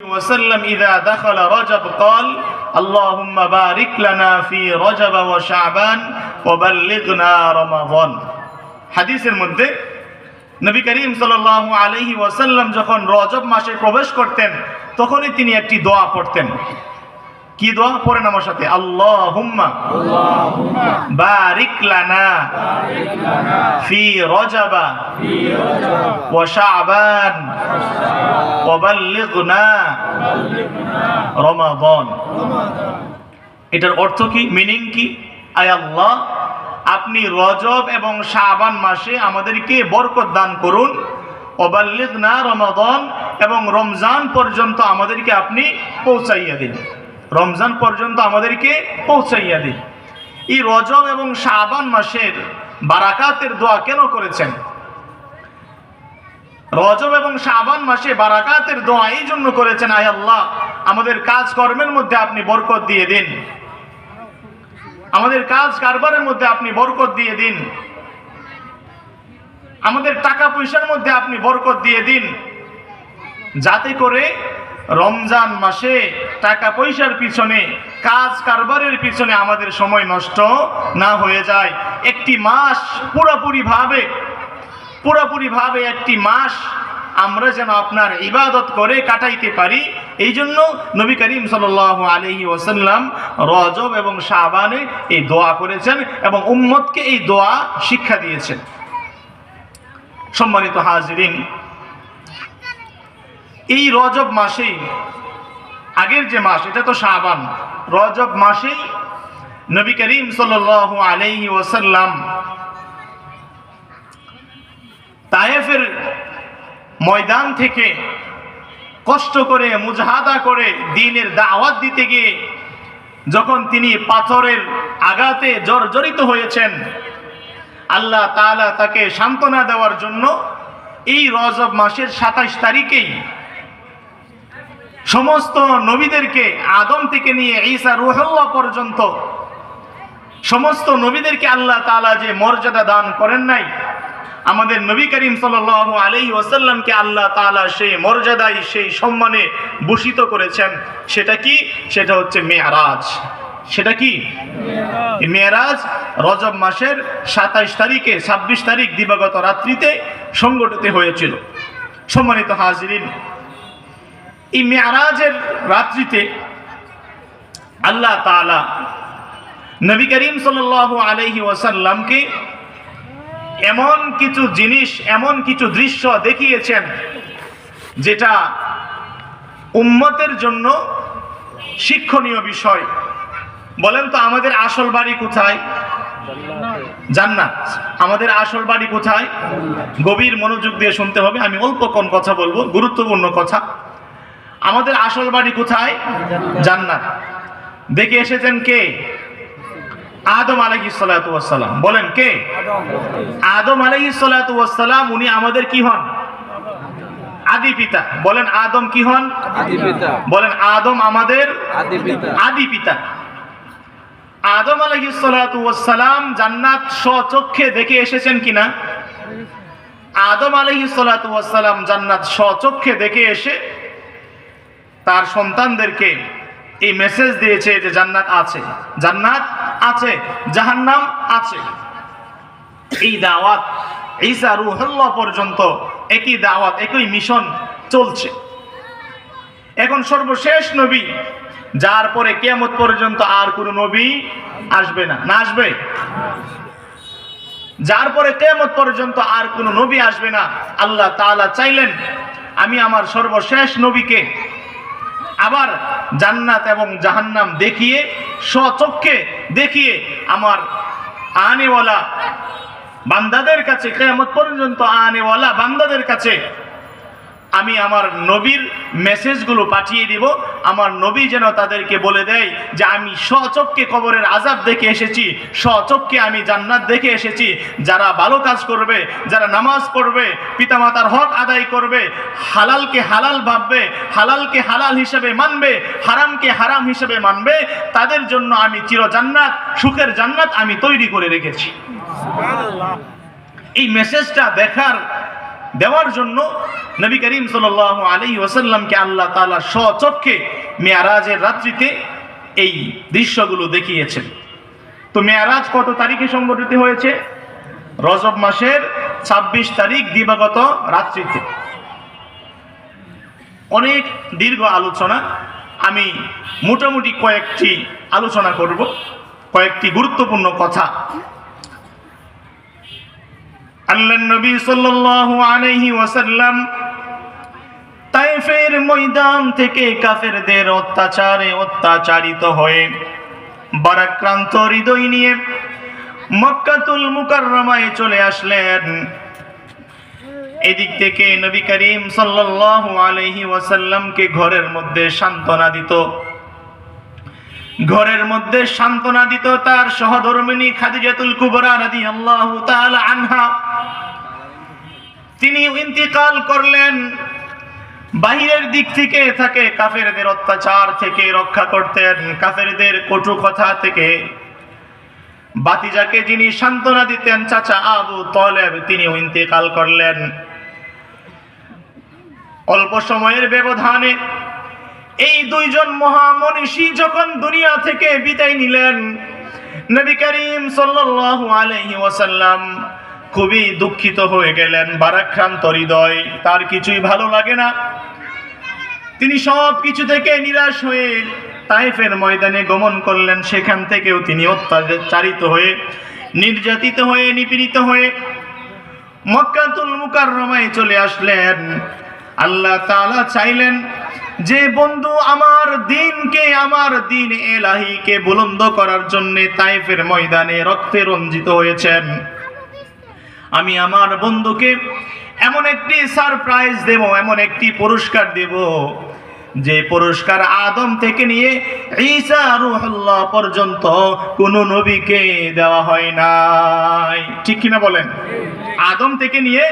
وسلم إذا دخل رجب قال اللهم بارك لنا في رجب وشعبان وبلغنا رمضان হাদিসের মধ্যে নবী করিম সাল্লাল্লাহু আলাইহি ওয়াসাল্লাম যখন রজব মাসে প্রবেশ করতেন তখনই তিনি একটি দোয়া পড়তেন কি দোয়া পড়েন আমার সাথে? আল্লাহুম্মা বারিক লানা ফি রজবা ওয়া শাবান ওয়াবাল্লিগনা রমাদান। এটার অর্থ কি? মিনিং কি? আয় আল্লাহ আপনি রজব এবং শাবান মাসে আমাদেরকে বরকত দান করুন। ওবাল্লিগনা রমাদান এবং রমজান পর্যন্ত আমাদেরকে আপনি পৌঁছাইয়া দিন। রমজান পর্যন্ত আমাদেরকে পৌঁছাইয়া দিন এই রজব এবং শাবান মাসের বারাকাতের দোয়া কেন করেছেন? রজব এবং শাবান মাসে বারাকাতের দোয়া এই জন্য করেছেন, আয় আল্লাহ, আমাদের কাজ কর্মের মধ্যে আপনি বরকত দিয়ে দিন। আমাদের কাজ কারবারের মধ্যে আপনি বরকত দিয়ে দিন। আমাদের টাকা পয়সার মধ্যে আপনি বরকত দিয়ে দিন। যাতে করে রমজান মাসে টাকা পয়সার পিছনে, কাজ কারবারের পিছনে আমাদের সময় নষ্ট না হয়ে যায়। একটি মাস পুরোপুরিভাবে পুরোপুরিভাবে একটি মাস আমরা যেন আপনার ইবাদত করে কাটাইতে পারি, এই জন্য নবী করিম সাল আলহি ওসাল্লাম রজব এবং শাহবানে এই দোয়া করেছেন এবং উম্মতকে এই দোয়া শিক্ষা দিয়েছেন। সম্মানিত হাজরিন এই রজব মাসেই, আগের যে মাস, এটা তো শাহবান রজব মাসেই নবী করিম সাল আলহি ওসাল্লাম তায়েফের ময়দান থেকে কষ্ট করে, মুজাহাদা করে দিনের দাওয়াত দিতে গিয়ে যখন তিনি পাথরের আঘাতে জর্জরিত হয়েছেন, আল্লাহ তাআলা তাকে সান্ত্বনা দেওয়ার জন্য এই রজব মাসের সাতাশ তারিখেই সমস্ত নবীদেরকে আদম থেকে নিয়ে ঈসা রুহুল্লাহ পর্যন্ত সমস্ত নবীদেরকে আল্লাহ তাআলা যে মর্যাদা দান করেন নাই আমাদের নবী করিম সাল আলাই ওসাল্লামকে আল্লাহ তালা সেই মর্যাদায় সেই সম্মানে ভূষিত করেছেন। সেটা কি? সেটা হচ্ছে মেয়ারাজ। সেটা কি? মেয়ারাজ রজব মাসের সাতাইশ তারিখে ছাব্বিশ তারিখ দিবাগত রাত্রিতে সংগঠিত হয়েছিল। সম্মানিত হাজরিন এই মেয়ারাজের রাত্রিতে আল্লাহ তালা নবী করিম সাল আলহি ওয়াসাল্লামকে এমন কিছু জিনিস, এমন কিছু দৃশ্য দেখিয়েছেন যেটা উম্মতের জন্য শিক্ষণীয় বিষয়। বলেন তো, আমাদের আসল বাড়ি কোথায়? জান্নাত। আমাদের আসল বাড়ি কোথায়? গভীর মনোযোগ দিয়ে শুনতে হবে। আমি অল্প কোন কথা বলব, গুরুত্বপূর্ণ কথা। আমাদের আসল বাড়ি কোথায়? জান্নাত। দেখে এসেছেন কে? আদম আলহি সালাম। বলেন কে? আদম আলহি সালাম উনি আমাদের কি হন? আদি পিতা। বলেন আদম কি হন? পিতা। বলেন আদম আমাদের আদি পিতা। আদি পিতা। আদম আলহি সালাম জান্নাত স্বচক্ষে দেখে এসেছেন কিনা? আদম আলহি সালাম জান্নাত স্বচক্ষে দেখে এসে তার সন্তানদেরকে এই মেসেজ দিয়েছে যে জান্নাত আছে। জান্নাত আছে, জাহান্নাম আছে। এই দাওয়াত ঈসা রুহুল্লাহ পর্যন্ত একই দাওয়াত, একই মিশন চলছে। এখন সর্বশেষ নবী, যার পরে কেমত পর্যন্ত আর কোন নবী আসবে না। না আসবে? যার পরে কেমত পর্যন্ত আর কোন নবী আসবে না। আল্লাহ তাআলা চাইলেন, আমি আমার সর্বশেষ নবীকে আবার জান্নাত এবং জাহান্নাম দেখিয়ে, স্বচক্ষে দেখিয়ে আমার আনেওয়ালা বান্দাদের কাছে, কেয়ামত পর্যন্ত আনেওয়ালা বান্দাদের কাছে আমি আমার নবীর মেসেজগুলো পাঠিয়ে দিব। আমার নবী যেন তাদেরকে বলে দেয় যে আমি স্বচক্ষে কবরের আজাব দেখে এসেছি স্বচক্ষে আমি জান্নাত দেখে এসেছি। যারা ভালো কাজ করবে যারা নামাজ পড়বে পিতামাতার হক আদায় করবে হালালকে হালাল ভাববে হালালকে হালাল হিসেবে মানবে হারামকে হারাম হিসেবে মানবে তাদের জন্য আমি চির জান্নাত সুখের জান্নাত আমি তৈরি করে রেখেছি। এই মেসেজটা দেখার দেওয়ার জন্য নবী করিম সাল্লাল্লাহু আলাইহি ওয়াসাল্লামকে আল্লাহ তাআলা স্বচক্ষে মেয়ারাজের রাত্রিতে এই দৃশ্যগুলো দেখিয়েছেন। তো মেয়ারাজ কত তারিখে সংগঠিত হয়েছে? রজব মাসের ২৬ তারিখ দিবাগত রাত্রিতে। অনেক দীর্ঘ আলোচনা, আমি মোটামুটি কয়েকটি আলোচনা করব, কয়েকটি গুরুত্বপূর্ণ কথা। আল্লাহ নবী সাল্লাল্লাহু আলাইহি ওয়াসাল্লাম তাইফের ময়দান থেকে কাফেরদের অত্যাচারে অত্যাচারিত হয়ে বারাক্রান্ত হৃদয় নিয়ে মক্কাতুল মুকাররমায় চলে আসলেন। এদিক থেকে নবী করিম সাল্লাল্লাহু আলাইহি ওয়াসাল্লামকে ঘরের মধ্যে সান্ত্বনা দিত। ঘরের মধ্যে সান্ত্বনা দিত তার সহধর্মিনী খাদিজাতুল কুবরা রাদিয়াল্লাহু তাআলা আনহা। তিনি ইন্তিকাল করলেন, বাহিরের দিক থেকে থাকে কাফেরদের অত্যাচার থেকে রক্ষা করতেন, কাফেরদের কটু কথা থেকে। বাতিজাকে যিনি সান্ত্বনা দিতেন, চাচা আবু তলেব তিনি ইন্তেকাল করলেন। অল্প সময়ের ব্যবধানে এই দুইজন মহামনীষী যখন দুনিয়া থেকে বিদায় নিলেন, নবী করিম সাল্লাল্লাহু আলাইহি ওয়াসাল্লাম খুবই দুঃখিত হয়ে গেলেন, বারাক্রান্ত হৃদয়, তার কিছুই ভালো লাগে না। তিনি সব কিছু থেকে নিরাশ হয়ে তাইফের ময়দানে গমন করলেন, সেখান থেকেও তিনি অত্যাচারিত হয়ে, নির্যাতিত হয়ে, নিপীড়িত হয়ে মক্কাতুল মুকাররমায় চলে আসলেন। আল্লাহ তাআলা চাইলেন যে বন্ধু আমার দিনকে, আমার দিন এলাহিকে বুলন্দ করার জন্য তাইফের ময়দানে রক্তে রঞ্জিত হয়েছেন। আমি আমার বন্ধুকে এমন একটি সারপ্রাইজ দেব, এমন একটি পুরস্কার দেব, যে পুরস্কার আদম থেকে নিয়ে ঈসা রুহুল্লাহ পর্যন্ত কোন নবীকে দেওয়া হয় নাই। ঠিক কিনা বলেন? আদম থেকে নিয়ে